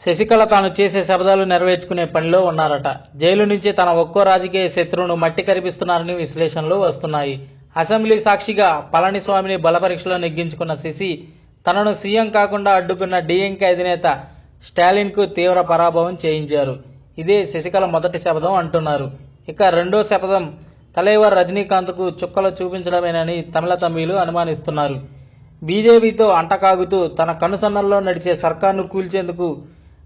శశికళ తాను చేసే శబదాలు నెరవేర్చుకునే పనిలో ఉన్నారట. జైలు నుంచి తన ఒక్కో రాజకీయ శత్రువును మట్టి కరిపిస్తున్నారని విశ్లేషణలు వస్తున్నాయి. అసెంబ్లీ సాక్షిగా పళనిస్వామిని బలపరీక్షలో నెగ్గించుకున్న శశి తనను సీఎం కాకుండా అడ్డుకున్న డిఎంకే అధినేత స్టాలిన్కు తీవ్ర పరాభవం చేయించారు. ఇదే శశికళ మొదటి శపథం అంటున్నారు. ఇక రెండో శపథం తలైవర్ రజనీకాంత్కు చుక్కలు చూపించడమేనని తమిళ తమ్మిలు అనుమానిస్తున్నారు. బీజేపీతో అంటకాగుతూ తన కనుసన్నల్లో నడిచే సర్కార్ను కూల్చేందుకు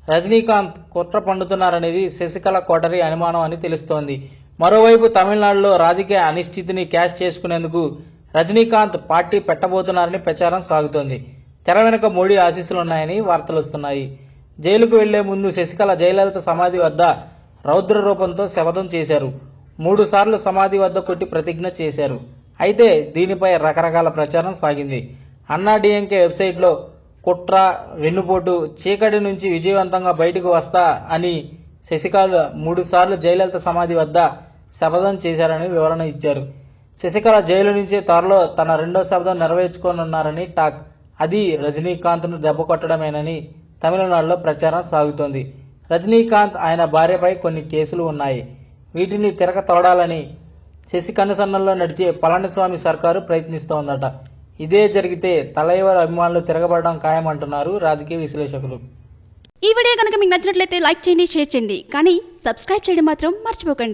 రజనీకాంత్ కుట్ర పండుతున్నారనేది శశికళ కోటరి అనుమానం అని తెలుస్తోంది. మరోవైపు తమిళనాడులో రాజకీయ అనిశ్చితిని క్యాష్ చేసుకునేందుకు రజనీకాంత్ పార్టీ పెట్టబోతున్నారని ప్రచారం సాగుతోంది. తెర వెనుక మోడీ ఆశీస్సులున్నాయని వార్తలు వస్తున్నాయి. జైలుకు వెళ్ళే ముందు శశికళ జయలలిత సమాధి వద్ద రౌద్ర రూపంతో శపథం చేశారు. మూడు సార్లు సమాధి వద్ద కొట్టి ప్రతిజ్ఞ చేశారు. అయితే దీనిపై రకరకాల ప్రచారం సాగింది. అన్నా డిఎంకే వెబ్సైట్లో కుట్ర వెన్నుపోటు చీకటి నుంచి విజయవంతంగా బయటకు వస్తా అని శశికళ మూడు సార్లు జయలలిత సమాధి వద్ద శపథం చేశారని వివరణ ఇచ్చారు. శశికళ జైలు నుంచి త్వరలో తన రెండో శబ్దం నెరవేర్చుకోనున్నారని టాక్. అది రజనీకాంత్ను దెబ్బ కొట్టడమేనని తమిళనాడులో ప్రచారం సాగుతోంది. రజనీకాంత్ ఆయన భార్యపై కొన్ని కేసులు ఉన్నాయి. వీటిని తిరగ తోడాలని శశి కనుసన్నల్లో నడిచే పళనిస్వామి సర్కారు ప్రయత్నిస్తోందట. ఇదే జరిగితే తలైవర్ అభిమానులు తిరగబడడం ఖాయమంటున్నారు రాజకీయ విశ్లేషకులు. ఈ వీడియో కనుక మీకు నచ్చినట్లయితే లైక్ చేయండి షేర్ చేయండి. కానీ సబ్స్క్రైబ్ చేయడం మాత్రం మర్చిపోకండి.